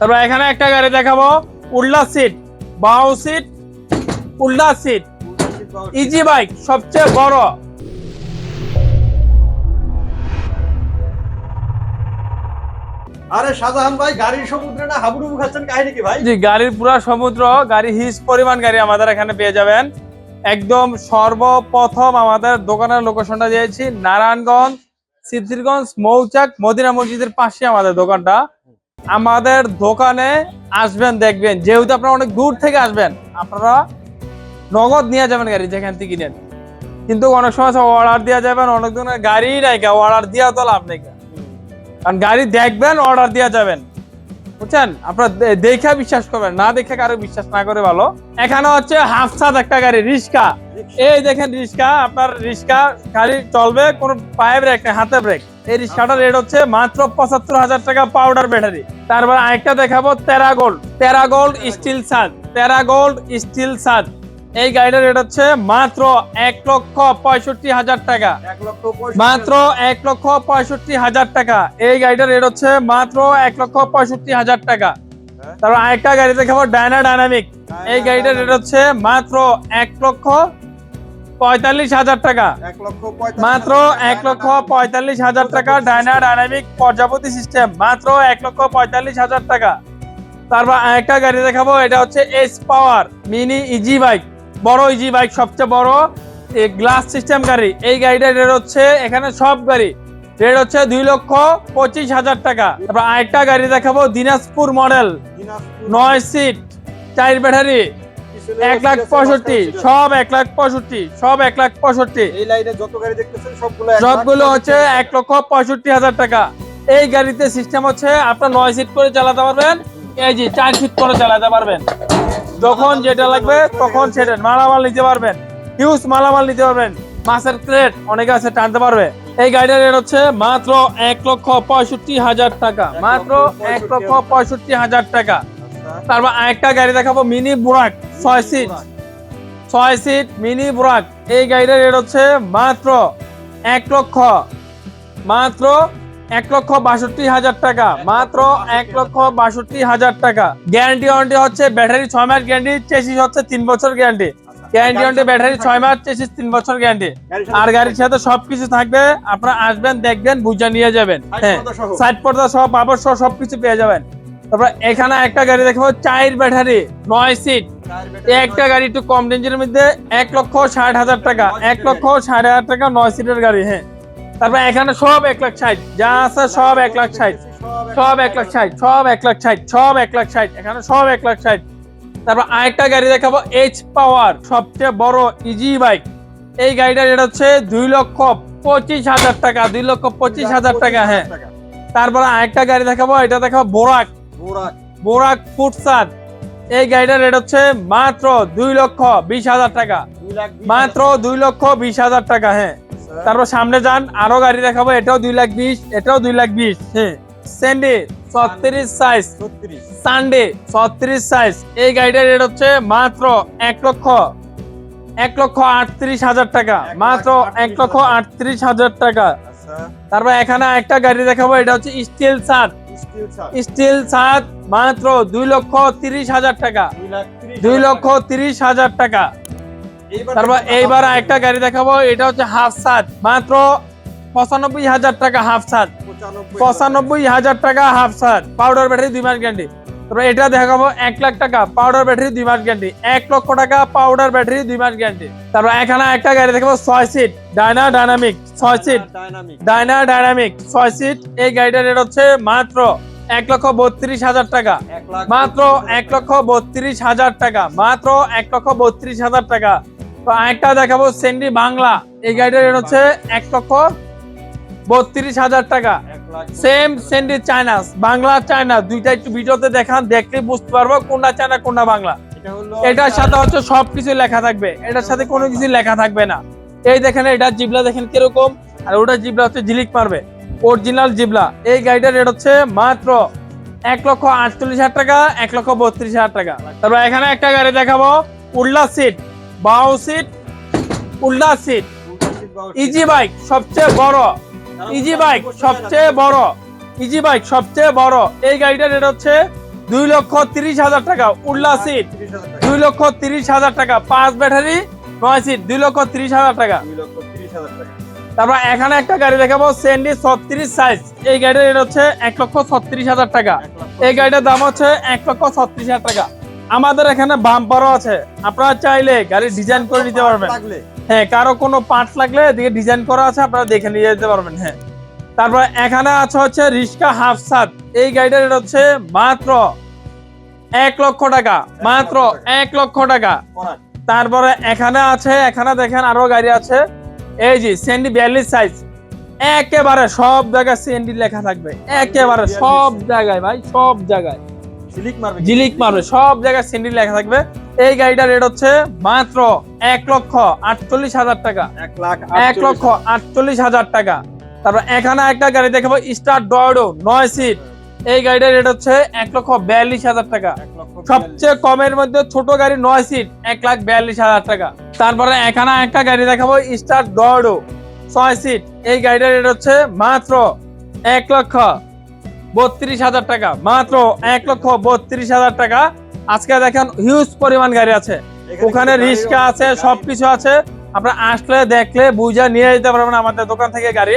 তারপর এখানে একটা গাড়ি দেখাবো। উল্লা সিট বাউ সিট উল্লা সিট ইজি বাইক সবচেয়ে বড়। আরে শাহজাহান ভাই গাড়ির সমুদ্রে না হাবুডুবু খাচ্ছেন কাহিনী কি ভাই? জি গাড়ির পুরা সমুদ্র গাড়ি পরিমাণ গাড়ি আমাদের এখানে পেয়ে যাবেন। একদম সর্বপ্রথম আমাদের দোকানের লোকেশনটা দিয়েছি নারায়ণগঞ্জ সিদ্ধিরগঞ্জ মৌচাক মদিনা মসজিদের পাশে আমাদের দোকানটা। আমাদের দোকানে আসবেন, দেখবেন। যেহেতু আপনারা অনেক দূর থেকে আসবেন, আপনারা নগদ নিয়ে যাবেন গাড়ি যেখান থেকে কিনেন। কিন্তু অনেক সময় অর্ডার দেওয়া যাবেন, অনেক ধরনের গাড়ি নাই অর্ডার দেওয়া তো লাভ নেই কারণ গাড়ি দেখবেন অর্ডার দেওয়া যাবেন। বুঝছেন? আপনার দেখে বিশ্বাস করবেন, না দেখে কারও বিশ্বাস না করে ভালো। এখানে হচ্ছে হাফ সাত একটা গাড়ি, রিক্সা। এই দেখেন রিক্সা, আপনার রিক্সা, গাড়ি চলবে, কোনো পায়ে ব্রেক হাতে ব্রেক এই রিক্সাটার রেট হচ্ছে মাত্র পঁচাত্তর হাজার টাকা পাউডার ব্যাটারি তারপর আরেকটা দেখাবো তেরা গোল্ড তেরা গোল্ড স্টিল সাদ তেরা গোল্ড স্টিল সাদ এই গাড়িটার রেট হচ্ছে মাত্র এক লক্ষ পঁয়ষট্টি হাজার টাকা। মাত্র এক লক্ষ পঁয়ষট্টি হাজার টাকা। এই গাড়িটার রেট হচ্ছে মাত্র এক লক্ষ পঁয়ষট্টি হাজার টাকা। হ্যাঁ। তারপর আরেকটা গাড়ি দেখাবো ডায়না ডায়নামিক এই গাড়িটার রেট হচ্ছে মাত্র এক লক্ষ পঁয়তাল্লিশ হাজার টাকা। মাত্র এক লক্ষ পঁয়তাল্লিশ হাজার টাকা ডায়না ডায়নামিক প্রজাপতি সিস্টেম। মাত্র এক লক্ষ পঁয়তাল্লিশ হাজার টাকা। তারপর আরেকটা গাড়ি দেখাবো এটা হচ্ছে S power mini easy bike বড় ইজি বাইক সবচেয়ে বড়। গ্লাস সিস্টেম গাড়ি। এই গাড়িটা রেট হচ্ছে এখানে সব গাড়ি। রেট হচ্ছে দুই লক্ষ পঁচিশ হাজার টাকা। তারপর আরেকটা গাড়ি দেখাবো দিনাজপুর মডেল নয় সিট চার ব্যাটারি। এক লাখ পঁয়ষট্টি সব এক লাখ পঁয়ষট্টি সব এক লাখ পঁয়ষট্টি। এই লাইনে যত গাড়ি দেখতেছেন সবগুলো সবগুলো হচ্ছে এক লক্ষ পঁয়ষট্টি হাজার টাকা। এই গাড়িতে সিস্টেম হচ্ছে আপনার নয় সিট করে চালাতে পারবেন এই যে চার সিট করে চালাতে পারবেন। যখন যেটা লাগবে তখন সেটা মালামাল নিতে পারবেন। হিউজ মালামাল নিতে পারবেন। মাছের ক্রেট অনেকে আছে টানতে পারবে। এই গাড়িটার রেট হচ্ছে মাত্র এক লক্ষ পঁয়ষট্টি হাজার টাকা। মাত্র এক লক্ষ পঁয়ষট্টি হাজার টাকা। তারপর আরেকটা গাড়ি দেখাবো মিনি বুরাক ছয় সিট ছয় সিট মিনি বুরাক। এই গাড়িটার রেট হচ্ছে মাত্র এক লক্ষ মাত্র এক লক্ষ বাষট্টি হাজার টাকা মাত্র এক লক্ষ বাষট্টি হাজার টাকা। গ্যারান্টি ওয়ারেন্টি হচ্ছে ব্যাটারি ছয় মাস গ্যারান্টি চেসিস হচ্ছে তিন বছর গ্যারান্টি। গ্যারান্টি ওয়ারেন্টি ব্যাটারি ছয় মাস চেসিস তিন বছর গ্যারান্টি আর গাড়ির সাথে সবকিছু থাকবে আপনারা আসবেন দেখবেন বুঝা নিয়ে যাবেন। হ্যাঁ। সাইড পর্দা সহ পাপড় সহ সবকিছু পেয়ে যাবেন। তারপর এখানে একটা গাড়ি দেখব চার ব্যাটারি নয় সিট একটা গাড়ি একটু কম রেঞ্জের মধ্যে এক লক্ষ ষাট হাজার টাকা। এক লক্ষ ষাট হাজার টাকা নয় সিটের গাড়ি হ্যাঁ। তারপর এখানে সব এক লাখ ষাট। যা আছে সব এক লাখ ষাট। সব এক লাখ ষাট সব এক লাখ ষাট সব এক লাখ ষাট। এখানে সব এক লাখ ষাট। তারপর আরেকটা গাড়ি দেখাবো এইচ পাওয়ার সবচেয়ে বড় ইজি বাইক এই গাড়িটার রেট হচ্ছে দুই লক্ষ পঁচিশ হাজার টাকা দুই লক্ষ পঁচিশ হাজার টাকা হ্যাঁ। তারপর আরেকটা গাড়ি দেখাবো এটা দেখাবো বোরাক বোরাক। ফুটসাদ এই গাড়িটার রেট হচ্ছে মাত্র দুই লক্ষ বিশ হাজার টাকা। মাত্র দুই লক্ষ বিশ হাজার টাকা হ্যাঁ। তারপর সামনে যান আরও গাড়ি দেখাবো এটাও দুই লাখ বিশ এটাও দুই লাখ বিশ হ্যাঁ। স্যান্ডে ছত্রিশ সাইজ সানডে ছত্রিশ সাইজ এই গাড়িটার রেট হচ্ছে মাত্র এক লক্ষ এক লক্ষ আটত্রিশ হাজার টাকা। মাত্র এক লক্ষ আটত্রিশ হাজার টাকা। আচ্ছা। তারপর এখানে একটা গাড়ি দেখাবো এটা হচ্ছে স্টিল সাত স্টিল ছাদ মাত্র দুই লক্ষ তিরিশ হাজার টাকা। দুই লক্ষ তিরিশ হাজার টাকা। তারপর এইবার একটা গাড়ি দেখাবো এটা হচ্ছে হাফ সাত মাত্র পঁচানব্বই হাজার টাকা হাফ সাত পঁচানব্বই হাজার টাকা। হাফ সাত পাউডার ব্যাটারি দুই মাস গ্যারান্টি। তারপর এটা দেখাবো এক লাখ টাকা পাউডার ব্যাটারি দুই মাস গ্যারান্টি এক লক্ষ টাকা পাউডার ব্যাটারি দুই মাস গ্যারান্টি তারপর এখানে একটা গাড়ি দেখাবো ছয় সিট ডায়না ডায়নামিক ছয় সিট ডাইনামিক ডায়না ডায়নামিক ছয় সিট এই গাড়িটার রেট হচ্ছে মাত্র এক লক্ষ বত্রিশ হাজার টাকা। মাত্র এক লক্ষ বত্রিশ হাজার টাকা। মাত্র এক লক্ষ বত্রিশ হাজার টাকা। তো একটা দেখাবো সেন্ডি বাংলা এই গাড়িটার রেট হচ্ছে এক লক্ষ বত্রিশ হাজার টাকা। সেম সেন্ডি চায়না বাংলা চায়না দুইটা একটু ভিডিওতে দেখান দেখলে বুঝতে পারব কোনটা চায়না কোনটা বাংলা। এটার সাথে হচ্ছে সবকিছু লেখা থাকবে। এটার সাথে কোনো কিছু লেখা থাকবে না। এই দেখেন এটা জিবলা দেখেন কীরকম। আর ওটা জিবলা হচ্ছে ঝিলিক মারবে। অরিজিনাল জিবলা। এই গাড়িটার রেট হচ্ছে মাত্র এক লক্ষ আটচল্লিশ হাজার টাকা এক লক্ষ বত্রিশ হাজার টাকা। তারপর এখানে একটা গাড়ি দেখাবো। উল্লা সিট বাউ সিট উল্লা সিট ইজি বাইক সবচেয়ে বড়। ইজি বাইক সবচেয়ে বড়। ইজি বাইক সবচেয়ে বড়। এই গাড়িটার রেট হচ্ছে দুই লক্ষ তিরিশ হাজার টাকা। উল্লা সিট দুই লক্ষ তিরিশ হাজার টাকা। পাঁচ ব্যাটারি নয় সিট দুই লক্ষ তিরিশ হাজার টাকা। দুই লক্ষ 30,000 টাকা। তারপর এখানে একটা গাড়ি দেখাবো সেন্ডি ছত্রিশ সাইজ এই গাড়ির রেট হচ্ছে এক লক্ষ ছত্রিশ হাজার টাকা। এই গাড়িটার দাম হচ্ছে এক লক্ষ ছত্রিশ হাজার টাকা। আমাদের এখানে বাম্পারও আছে। আপনারা চাইলে গাড়ি ডিজাইন করে নিতে পারবেন। হ্যাঁ কারও কোনো পার্টস লাগলে এদিকে ডিজাইন করা আছে আপনারা দেখে নিয়ে যেতে পারবেন হ্যাঁ। তারপর এখানে আছে হচ্ছে রিস্কা হাফ সাত। এই গাড়িটার রেট হচ্ছে মাত্র এক লক্ষ টাকা মাত্র এক লক্ষ টাকা। তারপরে এখানে আছে এখানে দেখেন আরও গাড়ি আছে। এই যে সেন্ডি বিয়াল্লিশ সাইজ একেবারে সব জায়গায় সেন্ডি লেখা থাকবে। একেবারে সব জায়গায় ভাই সব জায়গায়। ঝিলিক মারবে। জিলিক মারবে সব জায়গায় সেন্ডি লেখা থাকবে। এই গাড়িটার রেট হচ্ছে মাত্র এক লক্ষ আটচল্লিশ হাজার টাকা। এক লাখ এক লক্ষ আটচল্লিশ হাজার টাকা। তারপর এখানে একটা গাড়ি দেখাবো স্টার ডয়ডো নয় সিট এই গাড়িটার রেট হচ্ছে এক লক্ষ বিয়াল্লিশ হাজার টাকা। সবচেয়ে কমের মধ্যে ছোট গাড়ি নয় সিট এক লাখ বিয়াল্লিশ হাজার টাকা। তারপরে এখানে একটা গাড়ি দেখাবো স্টার ডয়ডো ছয় সিট এই গাড়িটার রেট হচ্ছে মাত্র এক লক্ষ বত্রিশ হাজার টাকা। মাত্র এক লক্ষ বত্রিশ হাজার টাকা। আজকে দেখেন হিউজ পরিমাণ গাড়ি আছে। ওখানে রিক্সা আছে? সবকিছু আছে। আপনারা আসলে দেখলে বুঝে নিয়ে যেতে পারবেন আমাদের দোকান থেকে গাড়ি।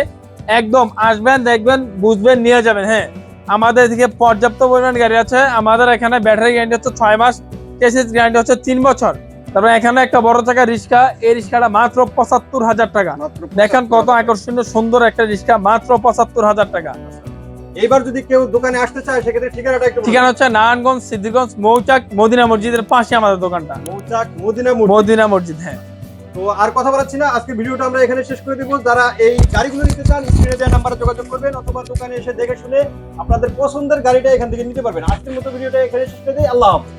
একদম আসবেন দেখবেন বুঝবেন নিয়ে যাবেন হ্যাঁ। আমাদের দিকে পর্যাপ্ত পরিমাণ গাড়ি আছে। আমাদের এখানে ব্যাটারি গ্যারান্টি হচ্ছে ছয় মাস কেসিস গ্যারান্টি হচ্ছে তিন বছর। তারপর এখানে একটা বড় টাকা রিক্সা এই রিক্সাটা মাত্র পঁচাত্তর হাজার টাকা। দেখেন কত আকর্ষণীয় সুন্দর একটা রিক্সা মাত্র পঁচাত্তর হাজার টাকা। এইবার যদি কেউ দোকানে আসতে চায় সেক্ষেত্রে ঠিকানাটা একটু ঠিকানা হচ্ছে নারায়ণগঞ্জ সিদ্ধিগঞ্জ মৌচাক মদিনা মসজিদের পাশে আমাদের দোকানটা। মৌচাক মদিনা মদিনা মসজিদ হ্যাঁ। তো আর কথা বলাচ্ছি না আজকে ভিডিওটা আমরা এখানে শেষ করে দেব। যারা এই গাড়িগুলো নিতে চান স্ক্রিনে দেওয়া নাম্বারে যোগাযোগ করবেন অথবা দোকানে এসে দেখে শুনে আপনাদের পছন্দের গাড়িটা এখান থেকে নিতে পারবেন। আজকের মতো ভিডিওটা এখানে শেষ করে দিই। আল্লাহ হাফেজ।